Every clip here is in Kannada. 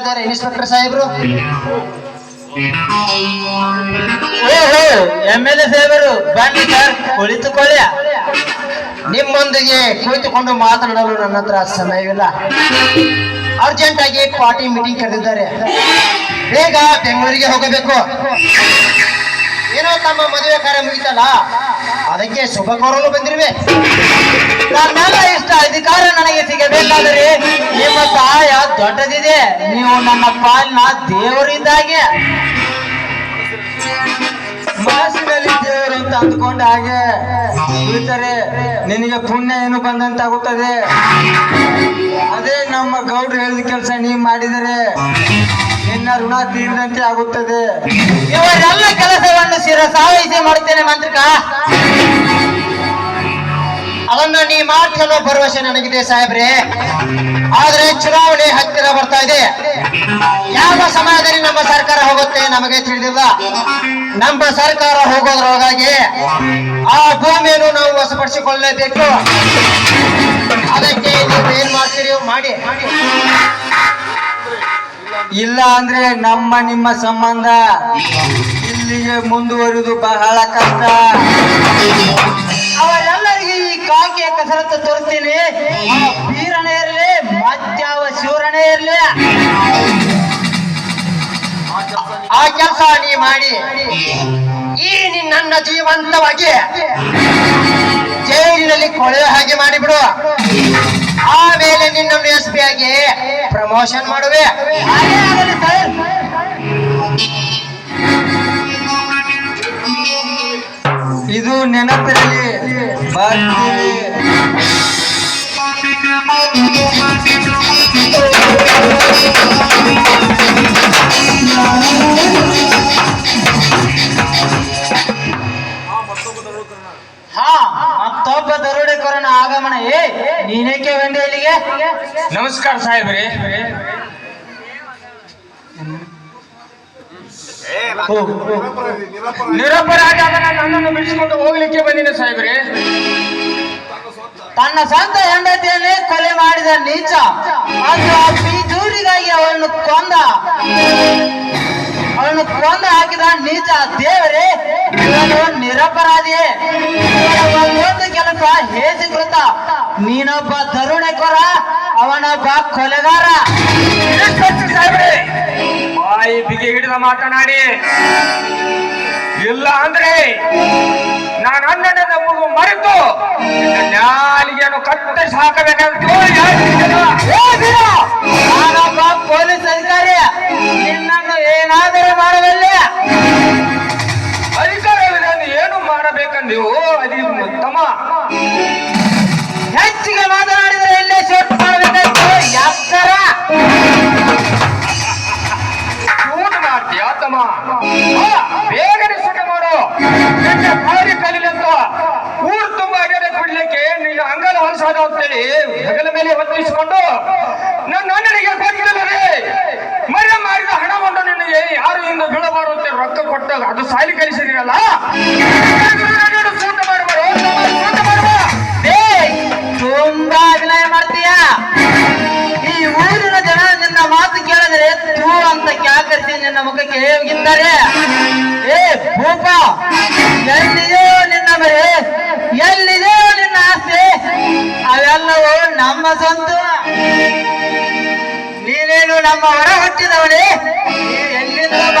ಇದ್ದಾರೆ ಇನ್ಸ್ಪೆಕ್ಟರ್ ಸಾಹೇಬ್ರು? ಎಂ ಎಲ್ ಎ ಸಾಹೇಬರು ಬನ್ನಿ ಸರ್ ಕುಳಿತುಕೊಳ್ಳಿ. ನಿಮ್ಮೊಂದಿಗೆ ಕುಳಿತುಕೊಂಡು ಮಾತನಾಡಲು ನನ್ನ ಹತ್ರ ಸಮಯವಿಲ್ಲ. ಅರ್ಜೆಂಟ್ ಆಗಿ ಪಾರ್ಟಿ ಮೀಟಿಂಗ್ ಕರೆದಿದ್ದಾರೆ. ಬೇಗ ಬೆಂಗಳೂರಿಗೆ ಹೋಗಬೇಕು. ಏನೋ ತಮ್ಮ ಮದುವೆ ಕಾರ್ಯ ಮುಗಿತಲ್ಲ? ಅದಕ್ಕೆ ಶುಭ ಕೋರಲು ಬಂದಿರುವೆ. ನನ್ನೆಲ್ಲ ಇಷ್ಟ, ಅಧಿಕಾರ ನನಗೆ ಸಿಗಬೇಕಾದರೆ ನಿಮ್ಮ ಸಹಾಯ ದೊಡ್ಡದಿದೆ. ನೀವು ನನ್ನ ಪಾಲಿನ ದೇವರಿದ್ದಾಗೆ ಮನಸ್ಸಿನಲ್ಲಿ ದೇವರು ಅಂತ ಅಂದ್ಕೊಂಡ ಹಾಗೆ ಕುಳಿತರೆ ನಿನಗೆ ಪುಣ್ಯ ಏನು ಬಂದಂತಾಗುತ್ತದೆ? ಅದೇ ನಮ್ಮ ಗೌಡ್ರು ಹೇಳಿದ ಕೆಲಸ ನೀವು ಮಾಡಿದರೆ. ನಿನ್ನ ಋಣ ತೀರಿದಂತೆ ಆಗುತ್ತದೆ. ಇವರೆಲ್ಲ ಕೆಲಸವನ್ನು ಶಿರಸಾವಹಿಸಿ ಮಾಡುತ್ತೇನೆ ಮಂತ್ರಿಕ. ಅದನ್ನ ನೀ ಮಾಡ್ಕೊಳ್ಳೋ ಭರವಸೆ ನನಗಿದೆ ಸಾಹೇಬ್ರೆ. ಆದ್ರೆ ಚುನಾವಣೆ ಹತ್ತಿರ ಬರ್ತಾ ಇದೆ. ಯಾವ ಸಮಯದಲ್ಲಿ ನಮ್ಮ ಸರ್ಕಾರ ಹೋಗುತ್ತೆ ನಮಗೆ ತಿಳಿದಿಲ್ಲ. ನಮ್ಮ ಸರ್ಕಾರ ಹೋಗೋದ್ರೊಳಗಾಗಿ ಆ ಭೂಮಿಯನ್ನು ನಾವು ವಶಪಡಿಸಿಕೊಳ್ಳಲೇಬೇಕು ಇಲ್ಲ ಅಂದ್ರೆ ನಮ್ಮ ನಿಮ್ಮ ಸಂಬಂಧ. ಇಲ್ಲಿಗೆ ಮುಂದುವರಿದು ಬಹಳ ಕಷ್ಟ. ಅವರೆಲ್ಲರಿಗೆ ಈ ಕಾಕಿಯ ಕಸರತ್ತು ತೋರಿಸ್ತೀನಿ. ವೀರನೇ ಇರಲಿ, ಮಧ್ಯಾವ ಶಿವರನೇ ಇರಲಿ. ಆ ಕೆಲಸ ನೀ ಮಾಡಿ. ಈ ನಿನ್ನ ಜೀವಂತವಾಗಿ ಜೈಲಿನಲ್ಲಿ ಕೊಳೆ ಹಾಗೆ ಮಾಡಿಬಿಡು. ಆಮೇಲೆ ನಿನ್ನನ್ನು ಎಸ್ ಪಿ ಆಗಿ ಪ್ರಮೋಷನ್ ಮಾಡುವೆ. ಇದು ನೆನಪಿರಲಿ ಬರ್ತೀವಿ ಹಾ ಮತ್ತೊಬ್ಬ ದರೋಡೆಕೋರನ ಆಗಮನ. ಏ ನೀನೇಕೆ ಬಂದೆ ಇಲ್ಲಿಗೆ? ನಮಸ್ಕಾರ ಸಾಹೇಬ್ರಿ. ನಿರಪರಾಧ ನನ್ನನ್ನು ಬಿಡಿಸಿಕೊಂಡು ಹೋಗ್ಲಿಕ್ಕೆ ಬಂದಿದೆ ಸಾಹೇಬ್ರಿ. ತನ್ನ ಸ್ವಂತ ಹೆಂಡತಿಯಲ್ಲಿ ಕೊಲೆ ಮಾಡಿದ ನೀಚ ಅದು ಆ ಪಿಜೂರಿಗಾಗಿ ಅವನು ಕೊಂದ. ಕೊಂದ ಹಾಕಿದ ನೀಚ ದೇವರೇ ಇವನು ನಿರಪರಾಧಿಯೇ. ಒಂದು ಕೆಲಸ ಹೇಸಿಕೃತ ನೀನೊಬ್ಬ ದರುಣೆಕೊರ ಅವನೊಬ್ಬ ಕೊಲೆಗಾರ. ಬಾಯಿ ಬಿಗಿ ಹಿಡಿದ ಮಾತನಾಡಿ. ಇಲ್ಲ ಅಂದ್ರೆ ನಾನು ಅಣ್ಣನ ಮಗು ಮರೆತು ನಾಲಿಗೆಯನ್ನು ಕಟ್ಟಿಸಿ ಹಾಕಬೇಕಂತ ಹೊಲಸಾದ ಅಂತೇಳಿ ಹೆಗಲ ಮೇಲೆ ಹೊತ್ತಿಸಿಕೊಂಡು, ನನ್ನ ನನಗೆ ಗೊತ್ತಿಲ್ಲದೆ ಮರ ಮಾಡಿದ ಹಣವನ್ನು ನಿನಗೆ ಯಾರು ಇಂದ ಬೀಳಬಾರು ಅಂತ ರೊಕ್ಕ ಕೊಟ್ಟಾಗ ಅದು ಸಾಲಿ ಕಲಿಸಿದಿರಲ್ಲ ಸೂಟ ತುಂಬಾ ಅಭಿನಯ ಮಾಡ್ತೀಯ? ಈ ಊರಿನ ಜನ ನಿನ್ನ ಮಾತು ಕೇಳಿದ್ರೆ ತೂ ಅಂತ ಕ್ಯಾಕರಿಸಿ ನಿನ್ನ ಮುಖಕ್ಕೆ ಹೋಗಿದ್ದಾರೆ. ಏ, ಭೂಪ, ಎಲ್ಲಿಯೋ ನಿನ್ನ ಮರೆ?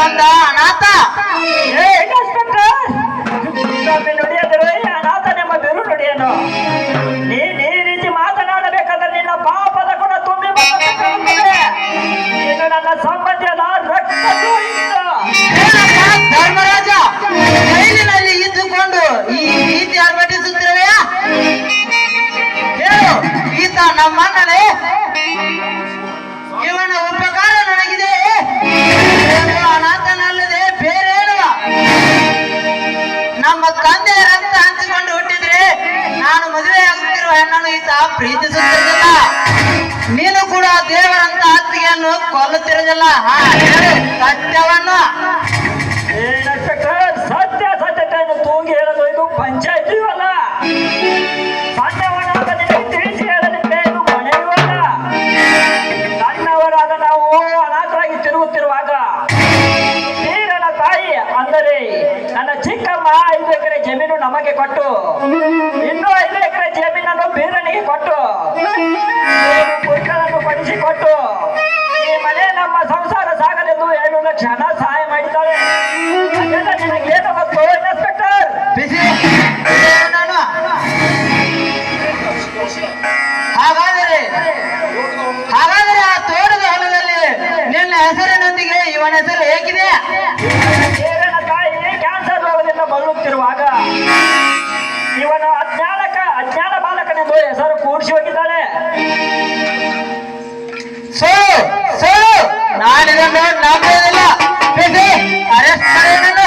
ಅನಾಥ ಅನಾಥ. ನಿಮ್ಮ ಬೆರು ನುಡಿಯನ್ನು ನೀನ್ ಈ ರೀತಿ ಮಾತನಾಡಬೇಕಾದ್ರೆ ನಿನ್ನ ಪಾಪದ ಗುಣ ತುಂಬಿ. ಇನ್ನು ನನ್ನ ಸಂಬಂಧಿಯಾದ ಏನಪ್ಪ ಧರ್ಮರಾಜ ಜೈಲಿನಲ್ಲಿ ಇದ್ದುಕೊಂಡು ಈ ರೀತಿ ಅರ್ಭಟಿಸುತ್ತಿರುವೆಯಾ ಹೇಳು ಈತ ನಮ್ಮಣ್ಣನೇ ಸತ್ಯವನ್ನ ಹೇಳಕ್ಕ ಸತ್ಯ ಸತ್ಯತೆಯನ್ನು ತೂಗಿ ಹೇಳೋದು ಇದು ಪಂಚಾಯತಿ ಅಲ್ಲ ಸತ್ಯವನ್ನ ಅಂತ ತಿಳಿಸಿ ಹೇಳಲಿಕ್ಕೆ ಇದು ಮನೆಯುವಲ್ಲ ಸಣ್ಣವರಾದ ನಾವು ಅನಾಥರಾಗಿ ತಿರುಗುತ್ತಿರುವಾಗ ನೀರನ ತಾಯಿ ಅಂದರೆ ನನ್ನ ಚಿಕ್ಕಮ್ಮ ಐದು ಎಕರೆ ಜಮೀನು ನಮಗೆ ಕೊಟ್ಟು ಇನ್ನೂ ಐದು ಎಕರೆ ಜಮೀನನ್ನು ಬೀರನಿಗೆ ಕೊಟ್ಟು ಕೊಟ್ಟು ಹೋಗಿದ್ದಾಳೆ ಸೋ ಸೋ ಬಿಸಿ ಅರೆಸ್ಟ್ ಮಾಡೋಣ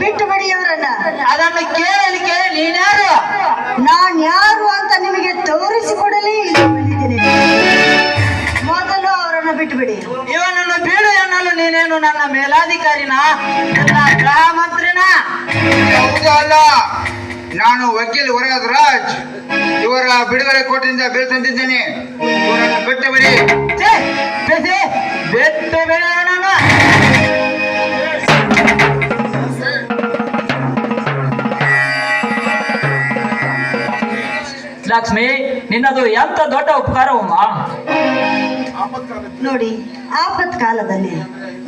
ಬಿಟ್ಟು ಬಿಡಿ ಅವರನ್ನ ಅದನ್ನು ಕೇಳಲಿಕ್ಕೆ ನೀನ್ಯಾರು ನಾನ್ ಯಾರು? ನೀನೇನು ಮೇಲಾಧಿಕಾರಿನ ನನ್ನ ಗೃಹ ಮಂತ್ರಿನ. ನಾನು ವಕೀಲ್ ವರದ್ ರಾಜ್. ಇವರ ಬಿಡುಗಡೆ ಕೋಟಿನಿಂದ ಬಿಲ್ ತಂದಿದ್ದೇನೆ. ಇವರನ್ನು ಬಿಟ್ಟು ಬಿಡಿ ಛೇ, ಬಿಸಿ ಬೆಟ್ಟು ಬಿಡಿ ಲಕ್ಷ್ಮಿ ನಿನ್ನದು ಎಂತ ದೊಡ್ಡ ಉಪಕಾರವಮ್ಮ? ನೋಡಿ ಆಪತ್ ಕಾಲದಲ್ಲಿ